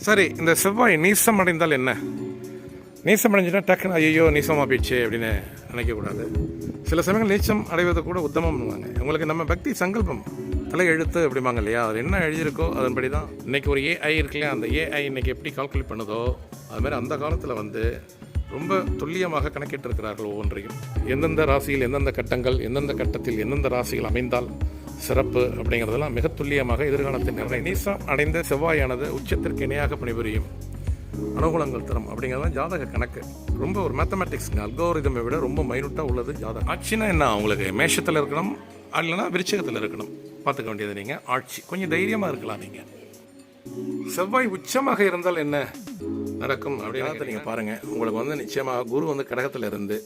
சரி இந்த செவ்வாய் நீசம் அடைந்தால் என்ன? நீசம் அடைஞ்சுட்டா டக்குன்னு ஐயோ நீசமாக போயிடுச்சு அப்படின்னு நினைக்கக்கூடாது சில சமயங்கள் நீச்சம் அடைவது கூட உத்தமம் பண்ணுவாங்க உங்களுக்கு நம்ம பக்தி சங்கல்பம் தலை எழுத்து அப்படிம்பாங்க இல்லையா? அது என்ன எழுதியிருக்கோ அதன்படி தான் இன்றைக்கி ஒரு ஏஐ இருக்குல்லையா அந்த ஏஐ இன்னைக்கு எப்படி கால்குலேட் பண்ணுதோ அதுமாதிரி அந்த காலத்தில் வந்து ரொம்ப துல்லியமாக கணக்கிட்டு இருக்கிறார்கள் ஒவ்வொன்றையும். எந்தெந்த ராசியில் எந்தெந்த கட்டங்கள் எந்தெந்த கட்டத்தில் எந்தெந்த ராசிகள் அமைந்தால் சிறப்பு அப்படிங்கிறதெல்லாம் மிக துல்லியமாக எதிர்காலத்தில் நிர்ணயம் நீசம் அடைந்த செவ்வாயானது உச்சத்திற்கு இணையாக பணிபுரியும் அனுகூலங்கள் தரும் அப்படிங்கிறதுலாம் ஜாதக கணக்கு. ரொம்ப ஒரு மேத்தமெட்டிக்ஸ் அல்கோரிதமை விட ரொம்ப மைனூட்டாக உள்ளது ஜாதகம். ஆட்சினா என்ன? உங்களுக்கு மேஷத்தில் இருக்கணும் இல்லைன்னா விருச்சகத்தில் இருக்கணும். பார்த்துக்க வேண்டியது நீங்கள் ஆட்சி. கொஞ்சம் தைரியமாக இருக்கலாம் நீங்கள் செவ்வாய் உச்சமாக இருந்தால் என்ன நடக்கும் அப்படின்னா நீங்கள் பாருங்கள் உங்களுக்கு வந்து நிச்சயமாக குரு வந்து கடகத்தில் இருந்து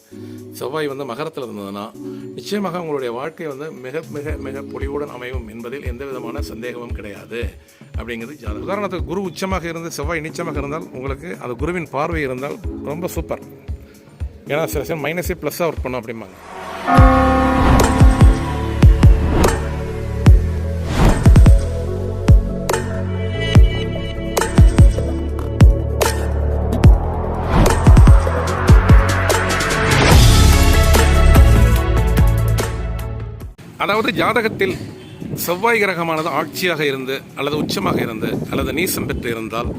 செவ்வாய் வந்து மகரத்தில் இருந்ததுன்னா நிச்சயமாக உங்களுடைய வாழ்க்கை வந்து மிக மிக மிக பொலிவுடன் அமையும் என்பதில் எந்த விதமான சந்தேகமும் கிடையாது. அப்படிங்கிறது ஜாதகம். உதாரணத்துக்கு குரு உச்சமாக இருந்து செவ்வாய் நீச்சமாக இருந்தால் உங்களுக்கு அது குருவின் பார்வை இருந்தால் ரொம்ப சூப்பர். ஏன்னா சில சமயம் மைனஸே ப்ளஸ்ஸாக ஒர்க் பண்ணும் அப்படிம்பாங்க. அதாவது ஜாதகத்தில் செவ்வாய் கிரகமானது ஆட்சியாக இருந்து அல்லது உச்சமாக இருந்து அல்லது நீசம் பெற்று இருந்தால்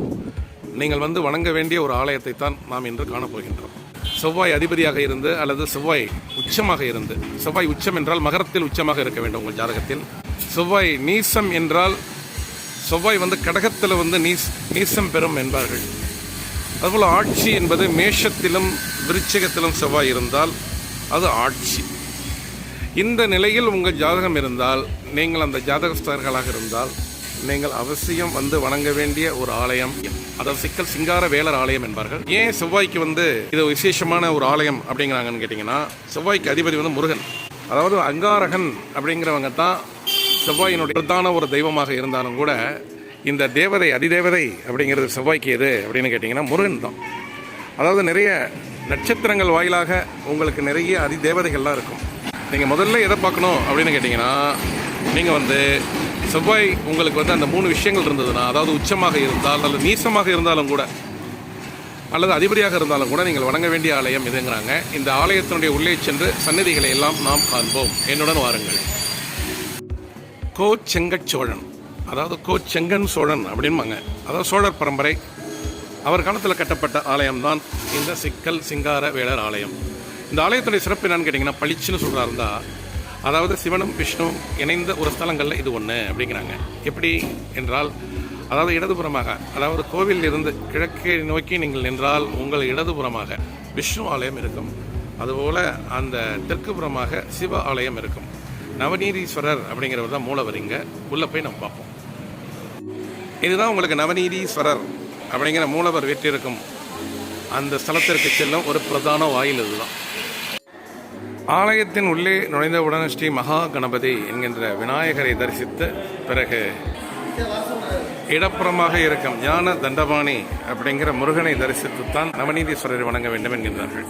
நீங்கள் வந்து வணங்க வேண்டிய ஒரு ஆலயத்தை தான் நாம் இன்று காணப்போகின்றோம் செவ்வாய் அதிபதியாக இருந்து அல்லது செவ்வாய் உச்சமாக இருந்து செவ்வாய் உச்சம் என்றால் மகரத்தில் உச்சமாக இருக்க வேண்டும் உங்கள் ஜாதகத்தில். செவ்வாய் நீசம் என்றால் செவ்வாய் வந்து கடகத்தில் வந்து நீஸ் நீசம் பெறும் என்பார்கள். அதுபோல் ஆட்சி என்பது மேஷத்திலும் விருச்சகத்திலும் செவ்வாய் இருந்தால் அது ஆட்சி. இந்த நிலையில் உங்கள் ஜாதகம் இருந்தால் நீங்கள் அந்த ஜாதகஸ்தர்களாக இருந்தால் நீங்கள் அவசியம் வந்து வணங்க வேண்டிய ஒரு ஆலயம் அதாவது சிக்கல் சிங்கார வேலர் ஆலயம் என்பார்கள். ஏன் செவ்வாய்க்கு வந்து இது விசேஷமான ஒரு ஆலயம் அப்படிங்கிறாங்கன்னு கேட்டிங்கன்னா செவ்வாய்க்கு அதிபதி வந்து முருகன். அதாவது அங்காரகன் அப்படிங்கிறவங்க தான் செவ்வாயினுடைய பிரதான ஒரு தெய்வமாக இருந்தாலும் கூட இந்த தேவதை அதிதேவதை அப்படிங்கிறது செவ்வாய்க்கு எது அப்படின்னு கேட்டிங்கன்னா முருகன் தான். அதாவது நிறைய நட்சத்திரங்கள் வாயிலாக உங்களுக்கு நிறைய அதிதேவதைகள்லாம் இருக்கும். நீங்கள் முதல்ல எதை பார்க்கணும் அப்படின்னு கேட்டிங்கன்னா நீங்கள் வந்து செவ்வாய் உங்களுக்கு வந்து அந்த மூணு விஷயங்கள் இருந்ததுன்னா அதாவது உச்சமாக இருந்தால் அல்லது நீசமாக இருந்தாலும் கூட அல்லது அதிபதியாக இருந்தாலும் கூட நீங்கள் வணங்க வேண்டிய ஆலயம் எதுங்கிறாங்க இந்த ஆலயத்தினுடைய உள்ளே சென்று சன்னதிகளை எல்லாம் நாம் காண்போம். என்னுடன் வாருங்கள். கோ சோழன். அதாவது கோ செங்கன் சோழன் அப்படின்பாங்க அதாவது சோழர் பரம்பரை. அவர் காலத்தில் கட்டப்பட்ட ஆலயம்தான் இந்த சிக்கல் சிங்கார வேளர் ஆலயம். இந்த ஆலயத்துடைய சிறப்பு என்னன்னு கேட்டிங்கன்னா பளிச்சுன்னு சொல்கிறா இருந்தால் அதாவது சிவனும் விஷ்ணுவும் இணைந்த ஒரு ஸ்தலங்களில் இது ஒன்று அப்படிங்கிறாங்க. எப்படி என்றால் அதாவது இடதுபுறமாக அதாவது கோவிலில் இருந்து கிழக்கே நோக்கி நீங்கள் நின்றால் உங்கள் இடதுபுறமாக விஷ்ணு ஆலயம் இருக்கும். அதுபோல் அந்த தெற்கு புறமாக சிவ ஆலயம் இருக்கும். நவநீதீஸ்வரர் அப்படிங்கிறவர் தான் மூலவர் இங்கே உள்ளே போய் நம்ம பார்ப்போம். இதுதான் உங்களுக்கு நவநீதீஸ்வரர் அப்படிங்கிற மூலவர் வெற்றிருக்கும் அந்த ஸ்தலத்திற்கு செல்லும் ஒரு பிரதான வாயில் இதுதான் ஆலயத்தின் உள்ளே நுழைந்தவுடன் ஸ்ரீ மகா கணபதி என்கின்ற விநாயகரை தரிசித்து பிறகு இடப்புறமாக இருக்கும் ஞான தண்டபாணி அப்படிங்கிற முருகனை தரிசித்துத்தான் நவநீதீஸ்வரரை வணங்க வேண்டும் என்கின்றார்கள்.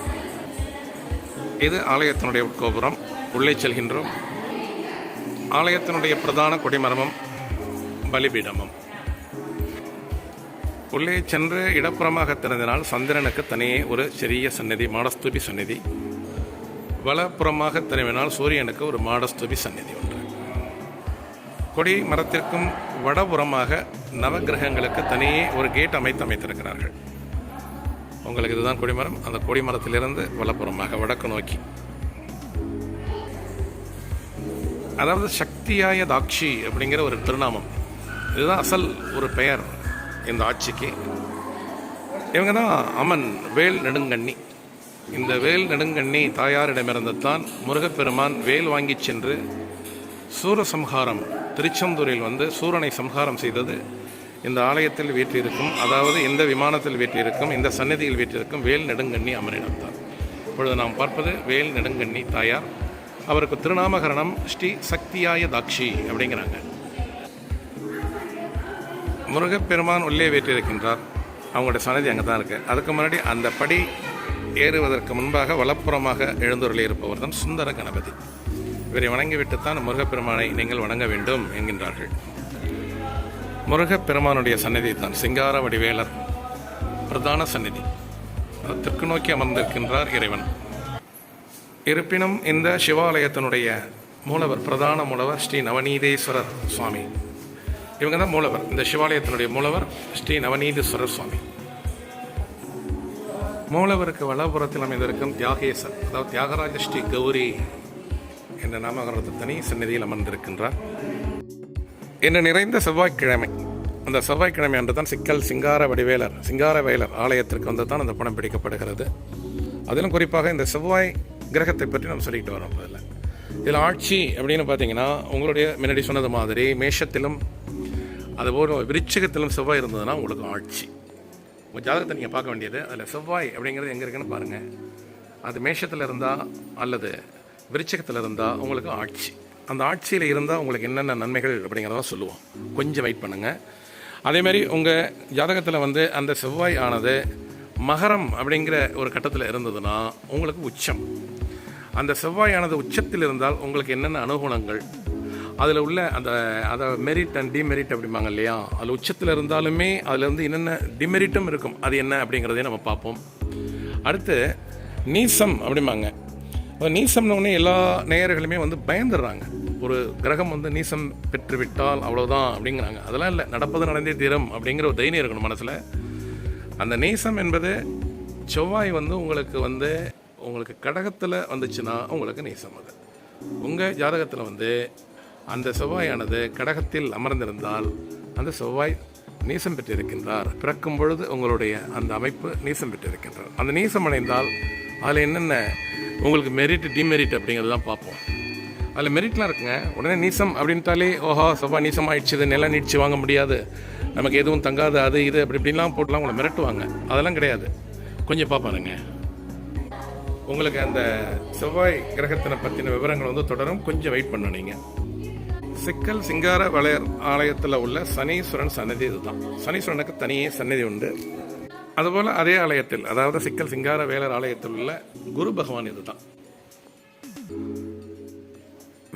இது ஆலயத்தினுடைய உட்கோபுரம் உள்ளே செல்கின்றோம். ஆலயத்தினுடைய பிரதான கொடிமரமும் பலிபீடமும். உள்ளே சென்று இடப்புறமாக திறந்தினால் சந்திரனுக்கு தனியே ஒரு சிறிய சந்நிதி மாடஸ்தூபி சந்நிதி. வலப்புறமாக திரும்பினால் சூரியனுக்கு ஒரு மாடஸ்தூபி சந்நிதி ஒன்று. கொடி மரத்திற்கும் வடபுறமாக நவகிரகங்களுக்கு தனியே ஒரு கேட் அமைத்து அமைத்திருக்கிறார்கள். உங்களுக்கு இதுதான் கொடிமரம் அந்த கொடிமரத்திலிருந்து வலப்புறமாக வடக்கு நோக்கி. அதாவது சக்தியாய தாட்சி அப்படிங்கிற ஒரு திருநாமம். இதுதான் அசல் ஒரு பெயர். இந்த ஆட்சிக்கு. இவங்க தான் அமன் வேல் நெடுங்கண்ணி. இந்த வேல் நெடுங்கண்ணி தாயாரிடமிருந்து தான் முருகப்பெருமான் வேல் வாங்கிச் சென்று சூரசம்ஹாரம் திருச்செந்தூரில் வந்து சூரனை சம்ஹாரம் செய்தது இந்த ஆலயத்தில் வீற்றிருக்கும் அதாவது இந்த விமானத்தில் வீற்றிருக்கும் இந்த சன்னதியில் வீற்றிருக்கும் வேல் நெடுங்கண்ணி அமரிடம்தான் இப்பொழுது நாம் பார்ப்பது வேல் நெடுங்கண்ணி தாயார். அவருக்கு திருநாமகரணம் ஸ்ரீ சக்தியாய தாட்சி அப்படிங்கிறாங்க. முருகப்பெருமான் உள்ளே வீற்றிருக்கின்றார். அவங்களுடைய சன்னதி அங்கே தான் இருக்குது அதுக்கு முன்னாடி அந்த படி ஏறுவதற்கு முன்பாக வலப்புறமாக எழுந்தொருளி இருப்பவர் தான் சுந்தர கணபதி. இவரை வணங்கிவிட்டுத்தான் முருகப்பெருமானை நீங்கள் வணங்க வேண்டும் என்கின்றார்கள். முருகப்பெருமானுடைய சன்னதி தான் சிங்கார வடிவேலர் பிரதான சந்நிதி தெற்கு நோக்கி அமர்ந்திருக்கின்றார் இறைவன். இருப்பினும் இந்த சிவாலயத்தினுடைய மூலவர் பிரதான மூலவர் ஸ்ரீ நவநீதேஸ்வரர் சுவாமி. இவங்க தான் மூலவர். இந்த சிவாலயத்தினுடைய மூலவர் ஸ்ரீ நவநீதீஸ்வரர் சுவாமி மூலவருக்கு வலப்புறத்தில் அமைந்திருக்கும் தியாகேசர் அதாவது தியாகராஜ ஸ்ரீ கௌரி என்ற நாமகரத்து தனி சந்நிதியில் அமர்ந்திருக்கின்றார். என்ன நிறைந்த செவ்வாய்க்கிழமை அந்த செவ்வாய்க்கிழமை அன்று தான் சிக்கல் சிங்கார வடிவேலர் சிங்கார வேலர் ஆலயத்திற்கு வந்து தான் அந்த பணம் பிடிக்கப்படுகிறது. அதிலும் குறிப்பாக இந்த செவ்வாய் கிரகத்தை பற்றி நம்ம சொல்லிக்கிட்டு வரோம் முதல்ல. இதில் ஆட்சி அப்படின்னு பார்த்தீங்கன்னா உங்களுடைய முன்னாடி சொன்னது மாதிரி மேஷத்திலும் அதுபோல் விருச்சிகத்திலும் செவ்வாய் இருந்ததுன்னா உங்களுக்கு ஆட்சி. உங்கள் ஜாதகத்தை நீங்கள் பார்க்க வேண்டியது அதில் செவ்வாய் அப்படிங்கிறது எங்கே இருக்குன்னு பாருங்கள் அது மேஷத்தில் இருந்தால் அல்லது விருச்சிகத்தில் இருந்தால் உங்களுக்கு ஆட்சி. அந்த ஆட்சியில் இருந்தால் உங்களுக்கு என்னென்ன நன்மைகள் அப்படிங்கிறதான் சொல்லுவோம். கொஞ்சம் வெயிட் பண்ணுங்கள் அதேமாதிரி உங்கள் ஜாதகத்தில் வந்து அந்த செவ்வாய் ஆனது மகரம் அப்படிங்கிற ஒரு கட்டத்தில் இருந்ததுன்னா உங்களுக்கு உச்சம். அந்த செவ்வாயானது உச்சத்தில் இருந்தால் உங்களுக்கு என்னென்ன அனுகூலங்கள்? அதில் உள்ள அந்த அதை மெரிட் அண்ட் டிமெரிட் அப்படிம்பாங்க இல்லையா? அதில் உச்சத்தில் இருந்தாலுமே அதில் வந்து என்னென்ன டிமெரிட்டும் இருக்கும். அது என்ன அப்படிங்கிறதையும் நம்ம பார்ப்போம். அடுத்து நீசம் அப்படிம்பாங்க. இப்போ நீசம்னு எல்லா நேயர்களுமே வந்து பயந்துடுறாங்க. ஒரு கிரகம் வந்து நீசம் பெற்றுவிட்டால் அவ்வளோதான் அப்படிங்கிறாங்க. அதெல்லாம் இல்லை. நடப்பது நடந்தே தீரம் அப்படிங்கிற ஒரு தைரியம் இருக்கணும் மனசில். அந்த நீசம் என்பது செவ்வாய் வந்து உங்களுக்கு வந்து உங்களுக்கு கடகத்தில் வந்துச்சுன்னா உங்களுக்கு நீசம் அது. உங்கள் ஜாதகத்தில் வந்து அந்த செவ்வாயானது கடகத்தில் அமர்ந்திருந்தால் அந்த செவ்வாய் நீசம் பெற்றிருக்கின்றார். பிறக்கும் பொழுது உங்களுடைய அந்த அமைப்பு நீசம் பெற்றிருக்கின்றார் அந்த நீசம் அடைந்தால் அதில் என்னென்ன உங்களுக்கு மெரிட் டிமெரிட் அப்படிங்கிறதெல்லாம் பார்ப்போம். அதில் மெரிட்லாம் இருக்குங்க. உடனே நீசம் அப்படின்ட்டாலே ஓஹோ செவ்வாய் நீசம் ஆயிடுச்சு இது நிலம் நீட்சி வாங்க முடியாது. நமக்கு எதுவும் தங்காது அது இது அப்படி இப்படிலாம் போட்டுலாம் உங்களை மிரட்டுவாங்க. அதெல்லாம் கிடையாது. கொஞ்சம் பார்ப்பாருங்க. உங்களுக்கு அந்த செவ்வாய் கிரகத்தினை பற்றின விவரங்கள் வந்து தொடரும். கொஞ்சம் வெயிட் பண்ணணும் நீங்கள் சிக்கல் சிங்கார வளையர் ஆலயத்தில் உள்ள சனீஸ்வரன் சன்னதி இதுதான். சனீஸ்வரனுக்கு தனியே சன்னதி உண்டு. அதுபோல் அதே ஆலயத்தில் அதாவது சிக்கல் சிங்கார வேலர் ஆலயத்தில் உள்ள குரு பகவான் இதுதான்.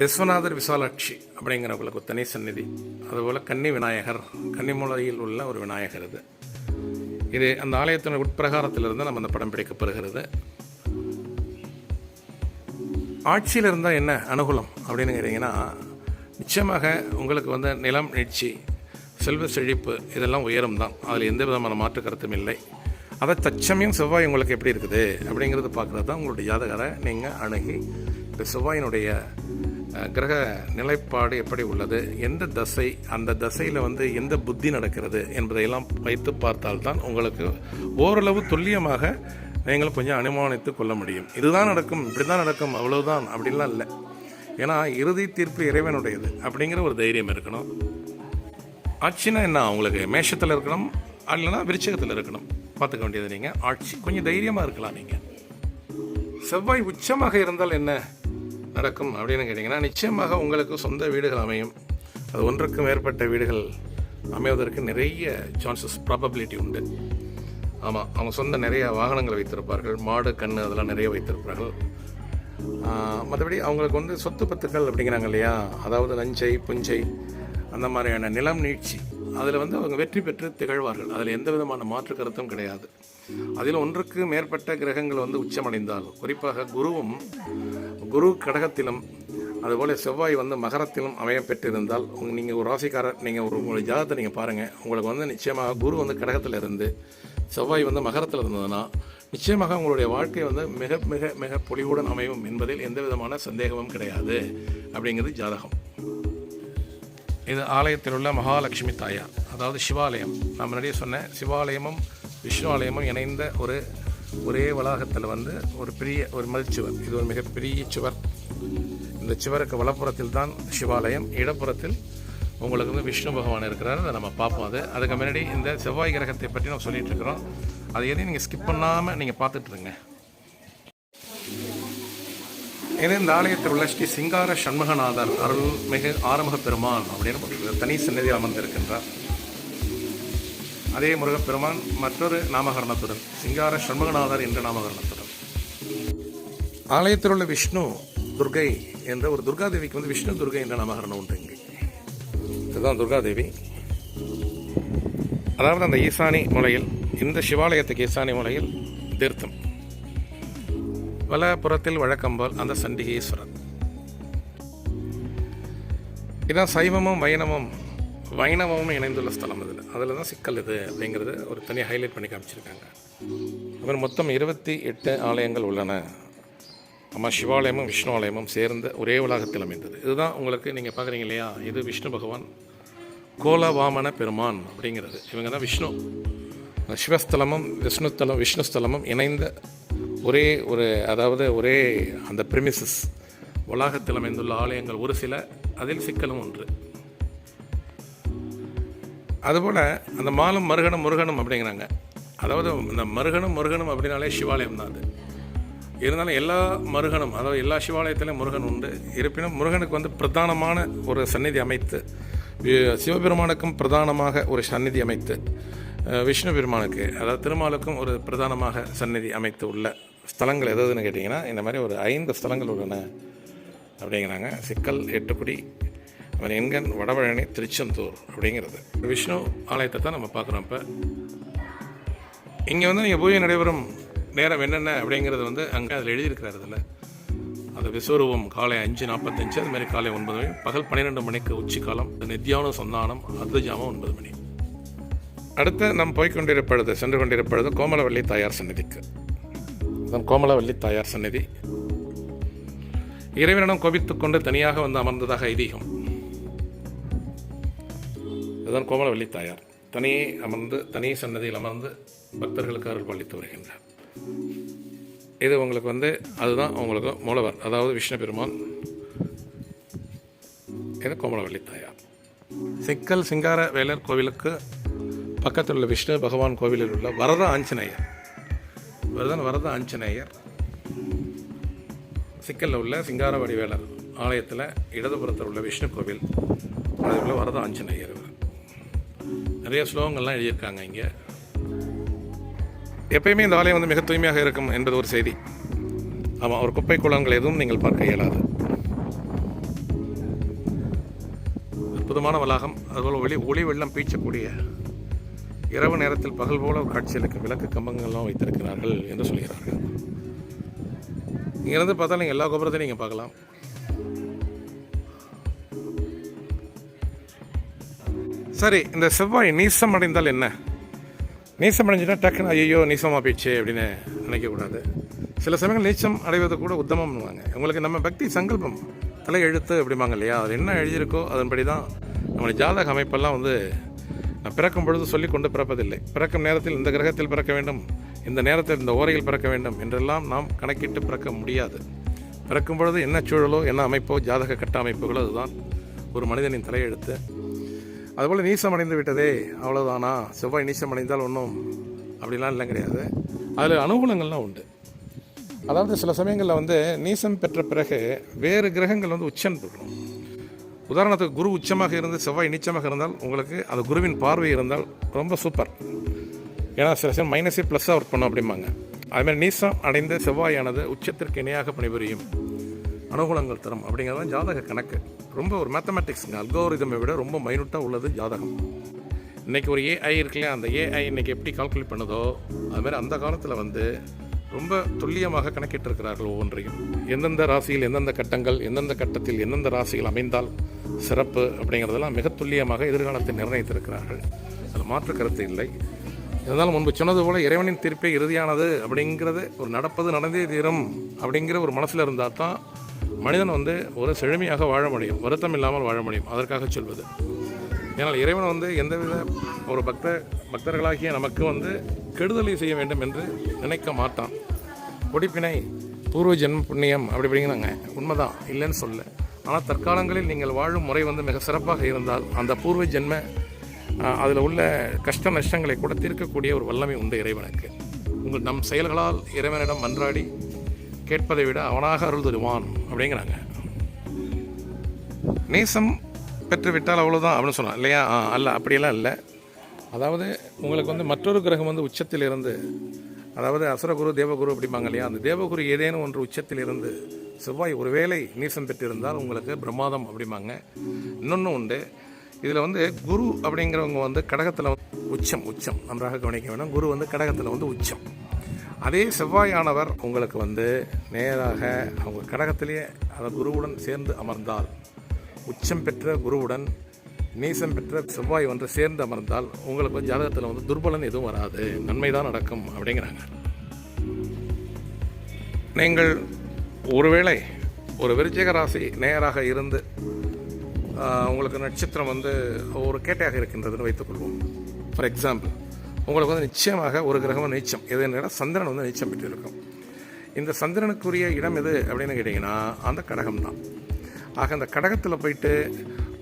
விஸ்வநாதர் விசாலாட்சி அப்படிங்கிறவங்களுக்கு தனி சந்நிதி அதுபோல் கன்னி விநாயகர் கன்னிமூலையில் உள்ள ஒரு விநாயகர் இது. இது அந்த ஆலயத்தின் உட்பிரகாரத்திலிருந்து நம்ம அந்த படம் பிடிக்கப்படுகிறது. ஆட்சியில் இருந்தால் என்ன அனுகூலம் அப்படின்னு கேட்டிங்கன்னா நிச்சயமாக உங்களுக்கு வந்து நிலம் நீட்சி செல்வ செழிப்பு இதெல்லாம் உயரம் தான். அதில் எந்த விதமான மாற்று கருத்தும் இல்லை. அதை தச்சமயம் செவ்வாய் உங்களுக்கு எப்படி இருக்குது அப்படிங்கிறது பார்க்குறது தான் உங்களுடைய ஜாதகரை நீங்கள் அணுகி இந்த செவ்வாயினுடைய கிரக நிலைப்பாடு எப்படி உள்ளது எந்த தசை அந்த தசையில் வந்து எந்த புத்தி நடக்கிறது என்பதையெல்லாம் வைத்து பார்த்தால்தான் உங்களுக்கு ஓரளவு துல்லியமாக நீங்கள் கொஞ்சம் அனுமானித்து கொள்ள முடியும். இதுதான் நடக்கும் இப்படி தான் நடக்கும் அவ்வளோதான் அப்படிலாம் இல்லை. ஏன்னா இறுதி தீர்ப்பு இறைவனுடையது அப்படிங்கிற ஒரு தைரியம் இருக்கணும். ஆட்சினா என்ன? உங்களுக்கு மேஷத்தில் இருக்கணும். இல்லைன்னா விருச்சகத்தில் இருக்கணும். பார்த்துக்க வேண்டியது நீங்கள் ஆட்சி. கொஞ்சம் தைரியமாக இருக்கலாம் நீங்கள் செவ்வாய் உச்சமாக இருந்தால் என்ன நடக்கும் அப்படின்னு கேட்டிங்கன்னா நிச்சயமாக உங்களுக்கு சொந்த வீடுகள் அமையும். அது ஒன்றுக்கும் மேற்பட்ட வீடுகள் அமைவதற்கு நிறைய சான்சஸ் ப்ராபபிலிட்டி உண்டு. ஆமாம் அவங்க சொந்த நிறைய வாகனங்கள் வைத்திருப்பார்கள். மாடு கன்று அதெல்லாம் நிறைய வைத்திருப்பார்கள். மற்றபடி அவங்களுக்கு வந்து சொத்து பத்துக்கள் அப்படிங்கிறாங்க இல்லையா? அதாவது நஞ்சை புஞ்சை அந்த மாதிரியான நிலம் நீட்சி. அதில் வந்து அவங்க வெற்றி பெற்று திகழ்வார்கள். அதில் எந்த விதமான மாற்று கருத்தும் கிடையாது. அதில் ஒன்றுக்கு மேற்பட்ட கிரகங்கள் வந்து உச்சமடைந்தால் குறிப்பாக குருவும் குரு கடகத்திலும் அதுபோல் செவ்வாய் வந்து மகரத்திலும் அமைய பெற்றிருந்தால் உங்க நீங்கள் ஒரு ராசிக்காரர் நீங்கள் ஒரு உங்களுடைய ஜாதகத்தை நீங்கள் பாருங்கள் உங்களுக்கு வந்து நிச்சயமாக குரு வந்து கடகத்தில் இருந்து செவ்வாய் வந்து மகரத்தில் இருந்ததுன்னா நிச்சயமாக உங்களுடைய வாழ்க்கை வந்து மிக மிக மிக பொலிவுடன் அமையும் என்பதில் எந்த விதமான சந்தேகமும் கிடையாது அப்படிங்கிறது ஜாதகம். இது ஆலயத்தில் உள்ள மகாலட்சுமி தாயார் அதாவது சிவாலயம். நான் முன்னாடியே சொன்னேன் சிவாலயமும் விஷ்ணு ஆலயமும் இணைந்த ஒரு ஒரே வளாகத்தில் வந்து ஒரு பெரிய ஒரு மதிச்சுவர். இது ஒரு மிகப்பெரிய சுவர். இந்த சுவருக்கு வலப்புறத்தில் தான் சிவாலயம் இடப்புறத்தில் உங்களுக்கு வந்து விஷ்ணு பகவான் இருக்கிறார். அதை நம்ம பார்ப்போம். அது அதுக்கு முன்னாடி இந்த செவ்வாய் கிரகத்தை பற்றி நம்ம சொல்லிட்டு இருக்கிறோம். அதை எதையும் நீங்கள் ஸ்கிப் பண்ணாமல் நீங்கள் பார்த்துட்ருங்க இது இந்த ஆலயத்தில் உள்ள ஸ்ரீ சிங்கார சண்முகநாதர் அருள் மிகு ஆறுமுக பெருமான் அப்படின்னு தனி சன்னதியில் அமர்ந்திருக்கின்றார். அதே முருகப்பெருமான் மற்றொரு நாமகரணத்துடன் சிங்கார சண்முகநாதர் என்ற நாமகரணத்துடன். ஆலயத்தில் உள்ள விஷ்ணு துர்கை என்ற ஒரு துர்காதேவிக்கு வந்து விஷ்ணு துர்கை என்ற நாமகரணம் உண்டு இங்கே. இதுதான் துர்காதேவி. அதாவது அந்த ஈசானி மூலையில் இந்த சிவாலயத்துக்கு ஈசானி மூலையில் தீர்த்தம். வலப்புறத்தில் வழக்கம்போல் அந்த சண்டிகேஸ்வரர் இதான் சைவமும் வைணவம் வைணவமும் இணைந்துள்ள ஸ்தலம் இதில் அதில் தான் சிக்கல் இது அப்படிங்கிறது ஒரு தனியாக ஹைலைட் பண்ணி காமிச்சிருக்காங்க. அப்புறம் மொத்தம் இருபத்தி எட்டு ஆலயங்கள் உள்ளன. நம்ம சிவாலயமும் விஷ்ணு ஆலயமும் சேர்ந்த ஒரே உலகத்தில் அமைந்தது. இதுதான் உங்களுக்கு நீங்கள் பார்க்குறீங்க இல்லையா? இது விஷ்ணு பகவான் கோலவாமன பெருமான் அப்படிங்கிறது. இவங்க தான் விஷ்ணு. சிவஸ்தலமும் விஷ்ணுஸ்தலம் விஷ்ணுஸ்தலமும் இணைந்த ஒரே ஒரு அதாவது ஒரே அந்த பிரிமிசஸ் வளாகத்தில் அமைந்துள்ள ஆலயங்கள் ஒரு சில அதில் சிக்கலும் ஒன்று. அதுபோல் அந்த மாலும் மருகனும் முருகனும் அப்படிங்கிறாங்க. அதாவது இந்த மருகனும் முருகனும் அப்படின்னாலே சிவாலயம் தான் அது. இருந்தாலும் எல்லா மருகனும் அதாவது எல்லா சிவாலயத்திலும் முருகன் உண்டு. இருப்பினும் முருகனுக்கு வந்து பிரதானமான ஒரு சந்நிதி அமைத்து சிவபெருமானுக்கும் பிரதானமாக ஒரு சந்நிதி அமைத்து விஷ்ணு பெருமானுக்கு அதாவது திருமாலுக்கும் ஒரு பிரதானமாக சந்நிதி அமைத்து உள்ள ஸ்தலங்கள் எதுன்னு கேட்டிங்கன்னா இந்த மாதிரி ஒரு ஐந்து ஸ்தலங்கள் உள்ளன அப்படிங்கிறாங்க. சிக்கல் எட்டுக்குடி அவன் எண்கண் வடபழனி திருச்செந்தூர் அப்படிங்கிறது. விஷ்ணு ஆலயத்தை தான் நம்ம பார்க்குறோம் இப்போ. இங்கே வந்து நீங்கள் பூஜை நடைபெறும் நேரம் என்னென்ன அப்படிங்கிறது வந்து அங்கே அதில் எழுதியிருக்கிறார் அதில் அது விஸ்வரூபம் காலை அஞ்சு நாற்பத்தஞ்சு அது மாதிரி காலை ஒன்பது மணி பகல் பன்னிரெண்டு மணிக்கு உச்சி காலம் நித்யானம் சந்தானம் அர்த்தஜாமம் ஒன்பது மணி. அடுத்து நாம் போய்கொண்டிருப்பது சென்று கொண்டிருப்பது கோமலவள்ளி தாயார் சந்நிதிக்கு. அதான் கோமலவள்ளி தாயார் சந்நிதி. இறைவனிடம் கோபித்துக் கொண்டு தனியாக வந்து அமர்ந்ததாக ஐதீகம். இதுதான் கோமலவள்ளி தாயார். தனியே அமர்ந்து தனி சன்னதியில் அமர்ந்து பக்தர்களுக்கு அருள் பழித்து வருகின்றார். இது உங்களுக்கு வந்து அதுதான் உங்களுக்கு மூலவர் அதாவது விஷ்ணு பெருமான். இது கோமலவள்ளி தாயார். சிக்கல் சிங்கார வேலர் கோவிலுக்கு பக்கத்தில் உள்ள விஷ்ணு பகவான் கோவிலில் உள்ள வரத ஆஞ்சநேயர். வரதன் வரத ஆஞ்சநேயர். சிக்கலில் உள்ள சிங்கார வடிவேலர் ஆலயத்தில் இடதுபுறத்தில் உள்ள விஷ்ணு கோவில் அதில் உள்ள வரத ஆஞ்சநேயர் நிறைய ஸ்லோகங்கள்லாம் எழுதியிருக்காங்க இங்கே. எப்பயுமே இந்த ஆலயம் வந்து மிக தூய்மையாக இருக்கும் என்பது ஒரு செய்தி. ஆமாம் ஒரு குப்பை குளங்கள் எதுவும் நீங்கள் பார்க்க இயலாது. அற்புதமான வளாகம் அதுபோல் ஒளி ஒளி வெள்ளம் பீச்சக்கூடிய இரவு நேரத்தில் பகல் போல ஒரு காட்சியளிக்கும் விளக்கு கம்பங்கள்லாம் வைத்திருக்கிறார்கள் என்று சொல்கிறார்கள். இங்கேருந்து பார்த்தா நீங்கள் எல்லா கோபுரத்தையும் நீங்கள் பார்க்கலாம். சரி இந்த செவ்வாய் நீசம் அடைந்தால் என்ன? நீசம் அடைஞ்சுன்னா டக்குன்னு ஐயோ நீசமாக போயிடுச்சு அப்படின்னு நினைக்கக்கூடாது சில சமயங்கள் நீச்சம் அடைவது கூட உத்தமம்னுவாங்க. உங்களுக்கு நம்ம பக்தி சங்கல்பம் தலை எழுத்து அப்படிம்பாங்க இல்லையா? அது என்ன எழுதியிருக்கோ அதன்படி தான் நம்மளுடைய ஜாதக அமைப்பெல்லாம் வந்து நான் பிறக்கும் பொழுது சொல்லிக் கொண்டு பிறப்பதில்லை. பிறக்கும் நேரத்தில் இந்த கிரகத்தில் பிறக்க வேண்டும் இந்த நேரத்தில் இந்த ஓரையில் பிறக்க வேண்டும் என்றெல்லாம் நாம் கணக்கிட்டு பிறக்க முடியாது. பிறக்கும் பொழுது என்ன சூழலோ என்ன அமைப்போ ஜாதக கட்ட அமைப்புகளோ அதுதான். ஒரு மனிதனின் தலையெழுத்து. அதுபோல் நீசம் அடைந்து விட்டதே அவ்வளோதானா செவ்வாய் நீசம் அடைந்தால் ஒன்றும் அப்படிலாம் இல்லை கிடையாது. அதில் அனுகூலங்கள்லாம் உண்டு. அதாவது சில சமயங்களில் வந்து நீசம் பெற்ற பிறகு வேறு கிரகங்கள் வந்து உச்சம் பெறணும். உதாரணத்துக்கு குரு உச்சமாக இருந்து செவ்வாய் நீச்சமாக இருந்தால் உங்களுக்கு அந்த குருவின் பார்வை இருந்தால் ரொம்ப சூப்பர் ஏன்னா சில சமயம் மைனஸே ப்ளஸ்ஸாக ஒர்க் பண்ணும் அப்படிம்பாங்க. அதுமாதிரி நீசம் அடைந்த செவ்வாயானது உச்சத்திற்கு இணையாக பணிபுரியும் அனுகூலங்கள் தரும் அப்படிங்கிறது தான் ஜாதக கணக்கு. ரொம்ப ஒரு மேத்தமெட்டிக்ஸுங்க அல்கோரிதமை விட ரொம்ப மைனூட்டாக உள்ளது ஜாதகம். இன்றைக்கி ஒரு ஏஐ இருக்குல்லையா அந்த ஏஐ இன்னைக்கு எப்படி கால்குலேட் பண்ணுதோ அதுமாதிரி அந்த காலத்தில் வந்து ரொம்ப துல்லியமாக கணக்கிட்டிருக்கிறார்கள் ஒவ்வொன்றையும். எந்தெந்த ராசியில் எந்தெந்த கட்டங்கள் எந்தெந்த கட்டத்தில் எந்தெந்த ராசிகள் அமைந்தால் சிறப்பு அப்படிங்கிறதெல்லாம் மிக துல்லியமாக எதிர்காலத்தை நிர்ணயித்திருக்கிறார்கள். அது மாற்று கருத்து இல்லை. இருந்தாலும் முன்பு சொன்னது போல இறைவனின் தீர்ப்பே இறுதியானது அப்படிங்கிறது ஒரு நடப்பது நடந்தே தீரும் அப்படிங்கிற ஒரு மனசில் இருந்தால் தான் மனிதன் வந்து ஒரு செழுமையாக வாழ முடியும் வருத்தம் இல்லாமல் வாழ முடியும். அதற்காக சொல்வது. ஏன்னால் இறைவன் வந்து எந்தவித ஒரு பக்த பக்தர்களாகிய நமக்கு வந்து கெடுதலை செய்ய வேண்டும் என்று நினைக்க மாட்டான். ஒடிப்பினை பூர்வ ஜென்ம புண்ணியம் அப்படி அப்படிங்கிறாங்க உண்மைதான். இல்லைன்னு சொல்ல. ஆனால் தற்காலங்களில் நீங்கள் வாழும் முறை வந்து மிக சிறப்பாக இருந்தால் அந்த பூர்வ ஜென்ம அதில் உள்ள கஷ்ட நஷ்டங்களை கூட தீர்க்கக்கூடிய ஒரு வல்லமை உண்டு இறைவனுக்கு. உங்கள் நம் செயல்களால் இறைவனிடம் மன்றாடி கேட்பதை விட அவனாக அருள் தருவான் அப்படிங்கிறாங்க. நேசம் பெற்று விட்டால் அவ்வளோதான் அப்படின்னு சொன்னான் இல்லையா? ஆ, அல்ல அப்படியெல்லாம் இல்லை. அதாவது உங்களுக்கு வந்து மற்றொரு கிரகம் வந்து உச்சத்தில் இருந்து அதாவது அசுரகுரு தேவகுரு அப்படிம்பாங்க இல்லையா? அந்த தேவகுரு ஏதேனும் ஒன்று உச்சத்தில் இருந்து செவ்வாய் ஒருவேளை நீசம் பெற்றிருந்தால் உங்களுக்கு பிரமாதம் அப்படிம்பாங்க. இன்னொன்று உண்டு இதில் வந்து குரு அப்படிங்கிறவங்க வந்து கடகத்தில் உச்சம் உச்சம். நன்றாக கவனிக்க வேணும். குரு வந்து கடகத்தில் வந்து உச்சம். அதே செவ்வாயானவர் உங்களுக்கு வந்து நேராக அவங்க கடகத்திலேயே அந்த குருவுடன் சேர்ந்து அமர்ந்தால் உச்சம் பெற்ற குருவுடன் நீசம் பெற்ற செவ்வாய் வந்து சேர்ந்து அமர்ந்தால் உங்களுக்கு ஜாதகத்தில் வந்து துர்பலன் எதுவும் வராது. நன்மை தான் நடக்கும் அப்படிங்கிறாங்க. நீங்கள் ஒருவேளை ஒரு விருச்சிக ராசி நேராக இருந்து உங்களுக்கு நட்சத்திரம் வந்து ஒரு கேட்டையாக இருக்கின்றதுன்னு வைத்துக்கொள்வோம். ஃபார் எக்ஸாம்பிள் உங்களுக்கு வந்து நிச்சயமாக ஒரு கிரகம் நீச்சம். எது என்னன்னா சந்திரன் வந்து நீச்சம் பெற்றிருக்கும். இந்த சந்திரனுக்குரிய இடம் எது அப்படின்னு கேட்டிங்கன்னா அந்த கடகம் தான். ஆக அந்த கடகத்தில் போயிட்டு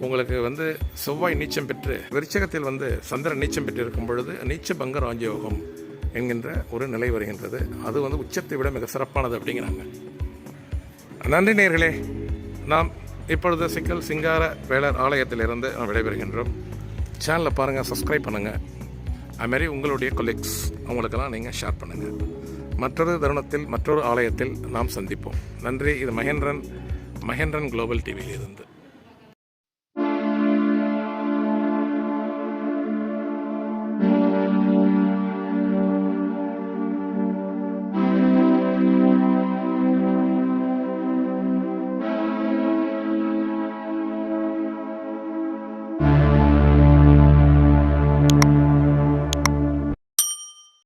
உங்களுக்கு வந்து செவ்வாய் நீச்சம் பெற்று விருச்சகத்தில் வந்து சந்திரன் நீச்சம் பெற்றிருக்கும் பொழுது நீச்ச பங்க ராஜயோகம் என்கின்ற ஒரு நிலை வருகின்றது. அது வந்து உச்சத்தை விட மிக சிறப்பானது அப்படிங்கிறாங்க. நன்றி நேர்களே. நாம் இப்பொழுது சிக்கல் சிங்கார வேளர் ஆலயத்திலிருந்து நாம் விடைபெறுகின்றோம். சேனலை பாருங்கள் சப்ஸ்கிரைப் பண்ணுங்கள் அதுமாரி உங்களுடைய கொலீக்ஸ் அவங்களுக்கெல்லாம் நீங்கள் ஷேர் பண்ணுங்கள் மற்றொரு தருணத்தில் மற்றொரு ஆலயத்தில் நாம் சந்திப்போம். நன்றி இது மகேந்திரன் மகேந்திரன் குளோபல் டிவியிலிருந்து